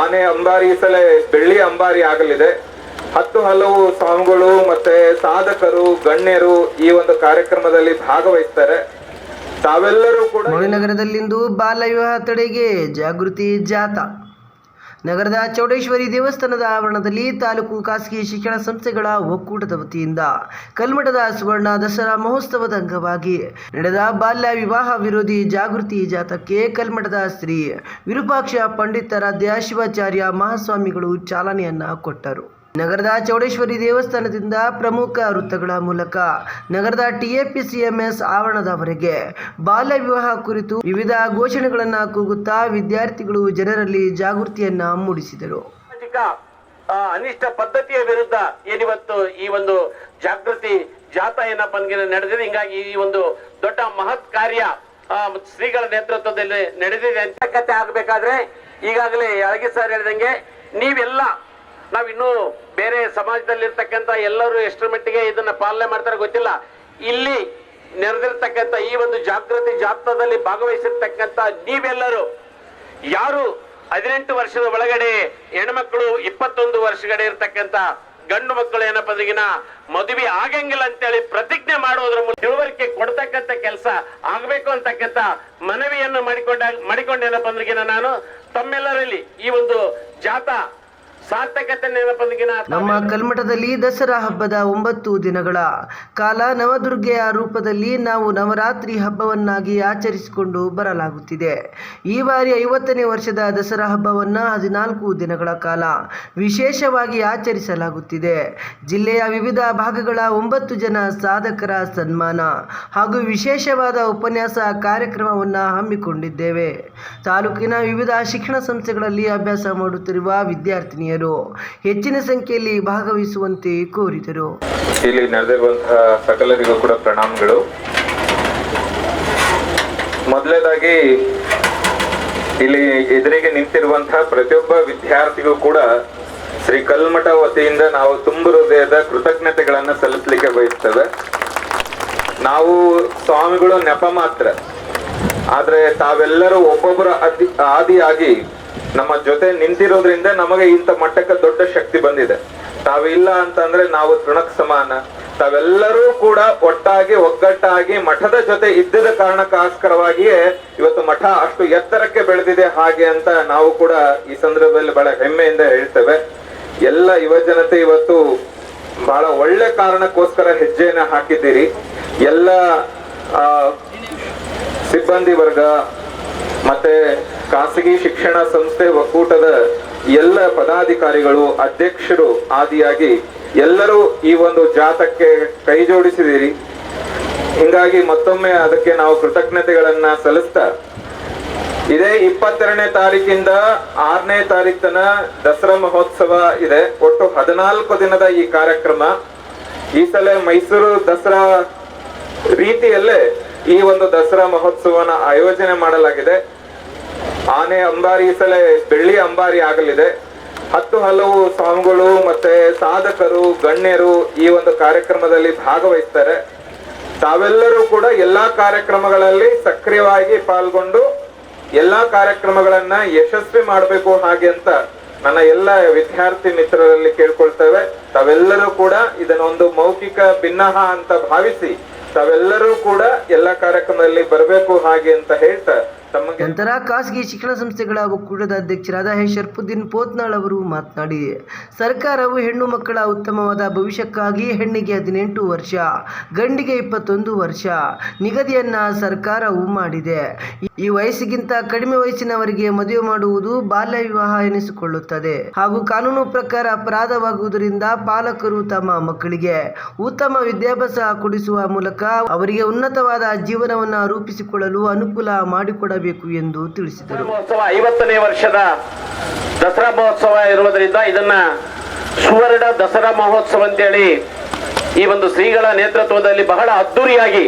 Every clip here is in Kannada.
ಆನೆ ಅಂಬಾರಿ ಈ ಸಲ ಬೆಳ್ಳಿ ಅಂಬಾರಿ ಆಗಲಿದೆ. ಹತ್ತು ಹಲವು ಸ್ವಾಮಿಗಳು ಮತ್ತೆ ಸಾಧಕರು, ಗಣ್ಯರು ಈ ಒಂದು ಕಾರ್ಯಕ್ರಮದಲ್ಲಿ ಭಾಗವಹಿಸ್ತಾರೆ. ತಾವೆಲ್ಲರೂ ಕೂಡ ನಗರದಲ್ಲಿಂದು ಬಾಲ್ಯ ವಿವಾಹ ತಡೆಗೆ ಜಾಗೃತಿ ಜಾಥಾ. ನಗರದ ಚೌಡೇಶ್ವರಿ ದೇವಸ್ಥಾನದ ಆವರಣದಲ್ಲಿ ತಾಲೂಕು ಖಾಸಗಿ ಶಿಕ್ಷಣ ಸಂಸ್ಥೆಗಳ ಒಕ್ಕೂಟದ ವತಿಯಿಂದ ಕಲ್ಮಠದ ಸುವರ್ಣ ದಸರಾ ಮಹೋತ್ಸವದ ಅಂಗವಾಗಿ ನಡೆದ ಬಾಲ್ಯ ವಿವಾಹ ವಿರೋಧಿ ಜಾಗೃತಿ ಜಾಥಾಕ್ಕೆ ಕಲ್ಮಠದ ಶ್ರೀ ವಿರೂಪಾಕ್ಷ ಪಂಡಿತಾರಾಧ್ಯ ಶಿವಾಚಾರ್ಯ ಮಹಾಸ್ವಾಮಿಗಳು ಚಾಲನೆಯನ್ನ ಕೊಟ್ಟರು. ನಗರದ ಚೌಡೇಶ್ವರಿ ದೇವಸ್ಥಾನದಿಂದ ಪ್ರಮುಖ ವೃತ್ತಗಳ ಮೂಲಕ ನಗರದ ಟಿಎಪಿಸಿಎಂಎಸ್ ಆವರಣದವರೆಗೆ ಬಾಲ್ಯ ವಿವಾಹ ಕುರಿತು ವಿವಿಧ ಘೋಷಣೆಗಳನ್ನು ಕೂಗುತ್ತಾ ವಿದ್ಯಾರ್ಥಿಗಳು ಜನರಲ್ಲಿ ಜಾಗೃತಿಯನ್ನ ಮೂಡಿಸಿದರು. ಅನಿಷ್ಟ ಪದ್ಧತಿಯ ವಿರುದ್ಧ ಏನಿವತ್ತು ಈ ಒಂದು ಜಾಗೃತಿ ಜಾಥಾ ಏನಪ್ಪ ನಡೆದಿದೆ. ಹಿಂಗಾಗಿ ಈ ಒಂದು ದೊಡ್ಡ ಮಹತ್ ಕಾರ್ಯ ಶ್ರೀಗಳ ನೇತೃತ್ವದಲ್ಲಿ ನಡೆದಿದೆ ಅಂತ. ಕತೆ ಆಗ್ಬೇಕಾದ್ರೆ ಈಗಾಗಲೇ ಅಳಗಿ ಸರ್ ಹೇಳಿದಂಗೆ ನೀವೆಲ್ಲ ನಾವಿನ್ನೂ ಬೇರೆ ಸಮಾಜದಲ್ಲಿರ್ತಕ್ಕಂಥ ಎಲ್ಲರೂ ಎಷ್ಟರ ಮಟ್ಟಿಗೆ ಇದನ್ನ ಪಾಲನೆ ಮಾಡ್ತಾರೆ ಗೊತ್ತಿಲ್ಲ. ಇಲ್ಲಿ ನೆರೆದಿರ್ತಕ್ಕಂಥ ಈ ಒಂದು ಜಾಗೃತಿ ಜಾಥಾದಲ್ಲಿ ಭಾಗವಹಿಸಿರ್ತಕ್ಕಂಥ ನೀವೆಲ್ಲರೂ, ಯಾರು ಹದಿನೆಂಟು ವರ್ಷದ ಒಳಗಡೆ ಹೆಣ್ಮಕ್ಳು ಇಪ್ಪತ್ತೊಂದು ವರ್ಷಗಡೆ ಇರ್ತಕ್ಕಂತ ಗಂಡು ಮಕ್ಕಳು ಏನಪ್ಪ ಅಂದ್ರಿಗಿನ ಮದುವೆ ಆಗಂಗಿಲ್ಲ ಅಂತೇಳಿ ಪ್ರತಿಜ್ಞೆ ಮಾಡೋದ್ರ ಮೂಲಕ ತಿಳುವಳಿಕೆ ಕೊಡ್ತಕ್ಕಂತ ಕೆಲಸ ಆಗಬೇಕು ಅಂತಕ್ಕಂಥ ಮನವಿಯನ್ನು ಮಾಡಿಕೊಂಡ, ಮಾಡಿಕೊಂಡೇನಪ್ಪ ಅಂದ್ರಿಗಿನ ನಾನು ತಮ್ಮೆಲ್ಲರಲ್ಲಿ ಈ ಒಂದು ಜಾಥಾ ನಮ್ಮ ಕಲ್ಮಠದಲ್ಲಿ ದಸರಾ ಹಬ್ಬದ ಒಂಬತ್ತು ದಿನಗಳ ಕಾಲ ನವದುರ್ಗೆಯ ರೂಪದಲ್ಲಿ ನಾವು ನವರಾತ್ರಿ ಹಬ್ಬವನ್ನಾಗಿ ಆಚರಿಸಿಕೊಂಡು ಬರಲಾಗುತ್ತಿದೆ. ಈ ಬಾರಿ ಐವತ್ತನೇ ವರ್ಷದ ದಸರಾ ಹಬ್ಬವನ್ನು ಹದಿನಾಲ್ಕು ದಿನಗಳ ಕಾಲ ವಿಶೇಷವಾಗಿ ಆಚರಿಸಲಾಗುತ್ತಿದೆ. ಜಿಲ್ಲೆಯ ವಿವಿಧ ಭಾಗಗಳ ಒಂಬತ್ತು ಜನ ಸಾಧಕರ ಸನ್ಮಾನ ಹಾಗೂ ವಿಶೇಷವಾದ ಉಪನ್ಯಾಸ ಕಾರ್ಯಕ್ರಮವನ್ನು ಹಮ್ಮಿಕೊಂಡಿದ್ದೇವೆ. ತಾಲೂಕಿನ ವಿವಿಧ ಶಿಕ್ಷಣ ಸಂಸ್ಥೆಗಳಲ್ಲಿ ಅಭ್ಯಾಸ ಮಾಡುತ್ತಿರುವ ವಿದ್ಯಾರ್ಥಿನಿಯರು ಹೆಚ್ಚಿನ ಸಂಖ್ಯೆಯಲ್ಲಿ ಭಾಗವಹಿಸುವಂತೆ ಕೋರಿದರು. ಇಲ್ಲಿ ನಡೆದಿರುವಂತಹ ಸಕಲರಿಗೂ ಕೂಡ ಪ್ರಣಾಮಗಳು. ಮೊದಲನೇದಾಗಿ, ಇಲ್ಲಿ ಎದುರಿಗೆ ನಿಂತಿರುವಂತಹ ಪ್ರತಿಯೊಬ್ಬ ವಿದ್ಯಾರ್ಥಿಗೂ ಕೂಡ ಶ್ರೀ ಕಲ್ಮಠ ವತಿಯಿಂದ ನಾವು ತುಂಬ ಹೃದಯದ ಕೃತಜ್ಞತೆಗಳನ್ನು ಸಲ್ಲಿಸಲಿಕ್ಕೆ ಬಯಸ್ತೇವೆ. ನಾವು ಸ್ವಾಮಿಗಳು ನೆಪ ಮಾತ್ರ. ಆದರೆ ತಾವೆಲ್ಲರೂ ಒಬ್ಬೊಬ್ಬರ ಅದಿ ಆದಿಯಾಗಿ ನಮ್ಮ ಜೊತೆ ನಿಂತಿರೋದ್ರಿಂದ ನಮಗೆ ಇಂಥ ಮಟ್ಟಕ್ಕೆ ದೊಡ್ಡ ಶಕ್ತಿ ಬಂದಿದೆ. ತಾವಿಲ್ಲ ಅಂತಂದ್ರೆ ನಾವು ತೃಣಕ್ ಸಮಾನ. ತಾವೆಲ್ಲರೂ ಕೂಡ ಒಟ್ಟಾಗಿ, ಒಗ್ಗಟ್ಟಾಗಿ, ಮಠದ ಜೊತೆ ಇದ್ದಿದ ಕಾರಣಕ್ಕೋಸ್ಕರವಾಗಿಯೇ ಇವತ್ತು ಮಠ ಅಷ್ಟು ಎತ್ತರಕ್ಕೆ ಬೆಳೆದಿದೆ. ಹಾಗೆ ಅಂತ ನಾವು ಕೂಡ ಈ ಸಂದರ್ಭದಲ್ಲಿ ಬಹಳ ಹೆಮ್ಮೆಯಿಂದ ಹೇಳ್ತೇವೆ. ಎಲ್ಲ ಯುವ ಜನತೆ ಇವತ್ತು ಬಹಳ ಒಳ್ಳೆ ಕಾರಣಕ್ಕೋಸ್ಕರ ಹೆಜ್ಜೆಯನ್ನ ಹಾಕಿದ್ದೀರಿ. ಎಲ್ಲ ಸಿಬ್ಬಂದಿ ವರ್ಗ, ಮತ್ತೆ ಖಾಸಗಿ ಶಿಕ್ಷಣ ಸಂಸ್ಥೆ ಒಕ್ಕೂಟದ ಎಲ್ಲ ಪದಾಧಿಕಾರಿಗಳು, ಅಧ್ಯಕ್ಷರು ಆದಿಯಾಗಿ ಎಲ್ಲರೂ ಈ ಒಂದು ಜಾತಕ್ಕೆ ಕೈ ಜೋಡಿಸಿದಿರಿ ಹಿಂಗಾಗಿ ಮತ್ತೊಮ್ಮೆ ಅದಕ್ಕೆ ನಾವು ಕೃತಜ್ಞತೆಗಳನ್ನ ಸಲ್ಲಿಸ್ತಾ, ಇದೇ ಇಪ್ಪತ್ತೆರಡನೇ ತಾರೀಕಿಂದ ಆರನೇ ತಾರೀಕು ತನ ದಸರಾ ಮಹೋತ್ಸವ ಇದೆ. ಒಟ್ಟು ಹದಿನಾಲ್ಕು ದಿನದ ಈ ಕಾರ್ಯಕ್ರಮ. ಈ ಸಲ ಮೈಸೂರು ದಸರಾ ರೀತಿಯಲ್ಲೇ ಈ ಒಂದು ದಸರಾ ಮಹೋತ್ಸವನ ಆಯೋಜನೆ ಮಾಡಲಾಗಿದೆ. ಆನೆ ಅಂಬಾರಿ ಸಲ ಬೆಳ್ಳಿ ಅಂಬಾರಿ ಆಗಲಿದೆ. ಹತ್ತು ಹಲವು ಸ್ವಾಮಿಗಳು ಮತ್ತೆ ಸಾಧಕರು, ಗಣ್ಯರು ಈ ಒಂದು ಕಾರ್ಯಕ್ರಮದಲ್ಲಿ ಭಾಗವಹಿಸ್ತಾರೆ. ತಾವೆಲ್ಲರೂ ಕೂಡ ಎಲ್ಲಾ ಕಾರ್ಯಕ್ರಮಗಳಲ್ಲಿ ಸಕ್ರಿಯವಾಗಿ ಪಾಲ್ಗೊಂಡು ಎಲ್ಲಾ ಕಾರ್ಯಕ್ರಮಗಳನ್ನ ಯಶಸ್ವಿ ಮಾಡಬೇಕು ಹಾಗೆ ಅಂತ ನನ್ನ ಎಲ್ಲ ವಿದ್ಯಾರ್ಥಿ ಮಿತ್ರರಲ್ಲಿ ಕೇಳ್ಕೊಳ್ತೇವೆ. ತಾವೆಲ್ಲರೂ ಕೂಡ ಇದನ್ನೊಂದು ಮೌಖಿಕ ಭಿನ್ನಹ ಅಂತ ಭಾವಿಸಿ ತಾವೆಲ್ಲರೂ ಕೂಡ ಎಲ್ಲಾ ಕಾರ್ಯಕ್ರಮದಲ್ಲಿ ಬರಬೇಕು ಹಾಗೆ ಅಂತ ಹೇಳ್ತಾ ನಂತರ ಖಾಸಗಿ ಶಿಕ್ಷಣ ಸಂಸ್ಥೆಗಳ ಒಕ್ಕೂಟದ ಅಧ್ಯಕ್ಷರಾದ ಶರ್ಫುದ್ದೀನ್ ಪೋತ್ನಾಳ್ ಅವರು ಮಾತನಾಡಿ ಸರ್ಕಾರವು ಹೆಣ್ಣು ಮಕ್ಕಳ ಉತ್ತಮವಾದ ಭವಿಷ್ಯಕ್ಕಾಗಿ ಹೆಣ್ಣಿಗೆ ಹದಿನೆಂಟು ವರ್ಷ, ಗಂಡಿಗೆ ಇಪ್ಪತ್ತೊಂದು ವರ್ಷ ನಿಗದಿಯನ್ನ ಸರ್ಕಾರವು ಮಾಡಿದೆ. ಈ ವಯಸ್ಸಿಗಿಂತ ಕಡಿಮೆ ವಯಸ್ಸಿನವರಿಗೆ ಮದುವೆ ಮಾಡುವುದು ಬಾಲ್ಯ ವಿವಾಹ ಎನಿಸಿಕೊಳ್ಳುತ್ತದೆ ಹಾಗೂ ಕಾನೂನು ಪ್ರಕಾರ ಅಪರಾಧವಾಗುವುದರಿಂದ ಪಾಲಕರು ತಮ್ಮ ಮಕ್ಕಳಿಗೆ ಉತ್ತಮ ವಿದ್ಯಾಭ್ಯಾಸ ಕೊಡಿಸುವ ಮೂಲಕ ಅವರಿಗೆ ಉನ್ನತವಾದ ಜೀವನವನ್ನು ರೂಪಿಸಿಕೊಳ್ಳಲು ಅನುಕೂಲ ಮಾಡಿಕೊಡಬೇಕು ಎಂದು ತಿಳಿಸಿದರು. ಮಹೋತ್ಸವ ಐವತ್ತನೇ ವರ್ಷದ ದಸರಾ ಮಹೋತ್ಸವ ಇರುವುದರಿಂದ ಇದನ್ನ ಸುವರ್ಣ ದಸರಾ ಮಹೋತ್ಸವ ಅಂತೇಳಿ ಈ ಒಂದು ಶ್ರೀಗಳ ನೇತೃತ್ವದಲ್ಲಿ ಬಹಳ ಅದ್ದೂರಿಯಾಗಿ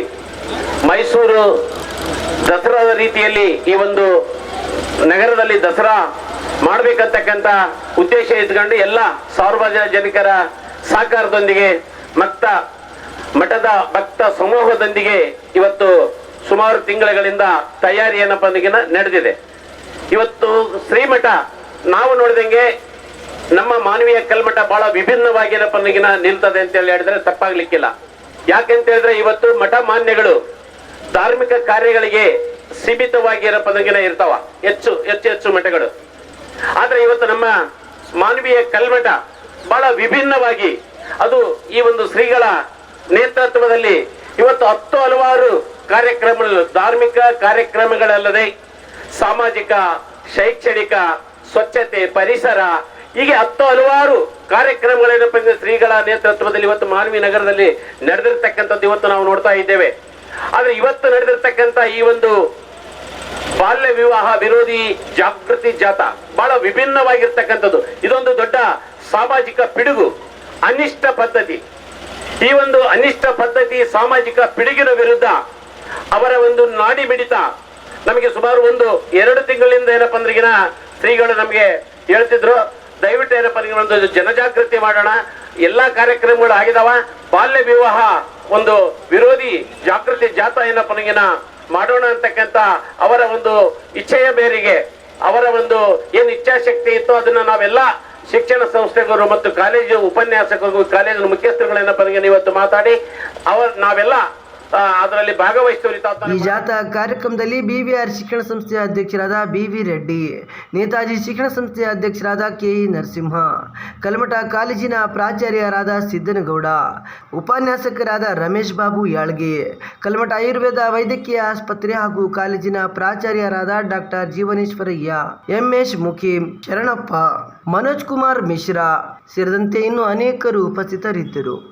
ಮೈಸೂರು ದಸರಾದ ರೀತಿಯಲ್ಲಿ ಈ ಒಂದು ನಗರದಲ್ಲಿ ದಸರಾ ಮಾಡಬೇಕಂತಕ್ಕಂಥ ಉದ್ದೇಶ ಇದ್ಕೊಂಡು ಎಲ್ಲ ಸಾರ್ವಜನಿಕರ ಸಹಕಾರದೊಂದಿಗೆ ಮತ್ತ ಮಠದ ಭಕ್ತ ಸಮೂಹದೊಂದಿಗೆ ಇವತ್ತು ಸುಮಾರು ತಿಂಗಳುಗಳಿಂದ ತಯಾರಿ ಏನಪ್ಪ ನಡೆದಿದೆ. ಇವತ್ತು ಶ್ರೀಮಠ, ನಾವು ನೋಡಿದಂಗೆ ನಮ್ಮ ಮಾನವೀಯ ಕಲ್ಮಠ ಬಹಳ ವಿಭಿನ್ನವಾಗಿ ಏನಪ್ಪ ನಿಲ್ತದೆ ಅಂತ ಹೇಳಿ ಹೇಳಿದ್ರೆ ತಪ್ಪಾಗ್ಲಿಕ್ಕಿಲ್ಲ. ಯಾಕೆಂತ ಹೇಳಿದ್ರೆ ಇವತ್ತು ಮಠ ಮಾನ್ಯಗಳು ಧಾರ್ಮಿಕ ಕಾರ್ಯಗಳಿಗೆ ಸೀಮಿತವಾಗಿ ಏನಪ್ಪ ಇರ್ತಾವ. ಹೆಚ್ಚು ಹೆಚ್ಚು ಹೆಚ್ಚು ಮಠಗಳು. ಆದ್ರೆ ಇವತ್ತು ನಮ್ಮ ಮಾನವೀಯ ಕಲ್ಮಠ ಬಹಳ ವಿಭಿನ್ನವಾಗಿ, ಅದು ಈ ಒಂದು ಶ್ರೀಗಳ ನೇತೃತ್ವದಲ್ಲಿ ಇವತ್ತು ಹತ್ತು ಹಲವಾರು ಕಾರ್ಯಕ್ರಮಗಳು, ಧಾರ್ಮಿಕ ಕಾರ್ಯಕ್ರಮಗಳಲ್ಲದೆ ಸಾಮಾಜಿಕ, ಶೈಕ್ಷಣಿಕ, ಸ್ವಚ್ಛತೆ, ಪರಿಸರ, ಹೀಗೆ ಹತ್ತು ಹಲವಾರು ಕಾರ್ಯಕ್ರಮಗಳೇನಪ್ಪ ಶ್ರೀಗಳ ನೇತೃತ್ವದಲ್ಲಿ ಇವತ್ತು ಮಾನವಿ ನಗರದಲ್ಲಿ ನಡೆದಿರ್ತಕ್ಕಂಥದ್ದು ಇವತ್ತು ನಾವು ನೋಡ್ತಾ ಇದ್ದೇವೆ. ಆದ್ರೆ ಇವತ್ತು ನಡೆದಿರ್ತಕ್ಕಂಥ ಈ ಒಂದು ಬಾಲ್ಯ ವಿವಾಹ ವಿರೋಧಿ ಜಾಗೃತಿ ಜಾಥಾ ಬಹಳ ವಿಭಿನ್ನವಾಗಿರ್ತಕ್ಕಂಥದ್ದು. ಇದೊಂದು ದೊಡ್ಡ ಸಾಮಾಜಿಕ ಪಿಡುಗು, ಅನಿಷ್ಟ ಪದ್ಧತಿ. ಈ ಒಂದು ಅನಿಷ್ಟ ಪದ್ಧತಿ, ಸಾಮಾಜಿಕ ಪಿಡುಗಿನ ವಿರುದ್ಧ ಅವರ ಒಂದು ನಾಡಿ ಬಿಡಿತ. ನಮಗೆ ಸುಮಾರು ಒಂದು ಎರಡು ತಿಂಗಳಿಂದ ಏನಪ್ಪ ಅಂದ್ರಿಗಿನ ಶ್ರೀಗಳು ನಮಗೆ ಹೇಳ್ತಿದ್ರು, ದಯವಿಟ್ಟು ಏನಪ್ಪ ಒಂದು ಜನಜಾಗೃತಿ ಮಾಡೋಣ. ಎಲ್ಲಾ ಕಾರ್ಯಕ್ರಮಗಳು ಆಗಿದಾವ. ಬಾಲ್ಯ ವಿವಾಹ ಒಂದು ವಿರೋಧಿ ಜಾಗೃತಿ ಜಾಥಾ ಏನಪ್ಪ ಅಂದ್ರಿಗಿನ ಮಾಡೋಣ ಅಂತಕ್ಕಂತ ಅವರ ಒಂದು ಇಚ್ಛೆಯ ಮೇರೆಗೆ, ಅವರ ಒಂದು ಏನು ಇಚ್ಛಾಶಕ್ತಿ ಇತ್ತು ಅದನ್ನ ನಾವೆಲ್ಲ ಶಿಕ್ಷಣ ಸಂಸ್ಥೆಗಳು ಮತ್ತು ಕಾಲೇಜು ಉಪನ್ಯಾಸಕರು, ಕಾಲೇಜಿನ ಮುಖ್ಯಸ್ಥರುಗಳೇನಪ್ಪ ನನಗೆ ಇವತ್ತು ಮಾತಾಡಿ ಅವ ನಾವೆಲ್ಲ ಅದರಲ್ಲಿ ಭಾಗವಹಿಸುವ ಈ ಜಾಥಾ ಕಾರ್ಯಕ್ರಮದಲ್ಲಿ ಬಿವಿಆರ್ ಶಿಕ್ಷಣ ಸಂಸ್ಥೆಯ ಅಧ್ಯಕ್ಷರಾದ ಬಿ ವಿ ರೆಡ್ಡಿ ನೇತಾಜಿ ಶಿಕ್ಷಣ ಸಂಸ್ಥೆಯ ಅಧ್ಯಕ್ಷರಾದ ಕೆ ಇ ನರಸಿಂಹ ಕಲ್ಮಠ ಕಾಲೇಜಿನ ಪ್ರಾಚಾರ್ಯರಾದ ಸಿದ್ದನಗೌಡ ಉಪನ್ಯಾಸಕರಾದ ರಮೇಶ್ ಬಾಬು ಯಾಳ್ಗೆ ಕಲ್ಮಠ ಆಯುರ್ವೇದ ವೈದ್ಯಕೀಯ ಆಸ್ಪತ್ರೆ ಹಾಗೂ ಕಾಲೇಜಿನ ಪ್ರಾಚಾರ್ಯರಾದ ಡಾಕ್ಟರ್ ಜೀವನೇಶ್ವರಯ್ಯ ಎಂಎಸ್ ಮುಖೀಂ ಶರಣಪ್ಪ ಮನೋಜ್ ಕುಮಾರ್ ಮಿಶ್ರಾ ಸೇರಿದಂತೆ ಇನ್ನೂ ಅನೇಕರು ಉಪಸ್ಥಿತರಿದ್ದರು.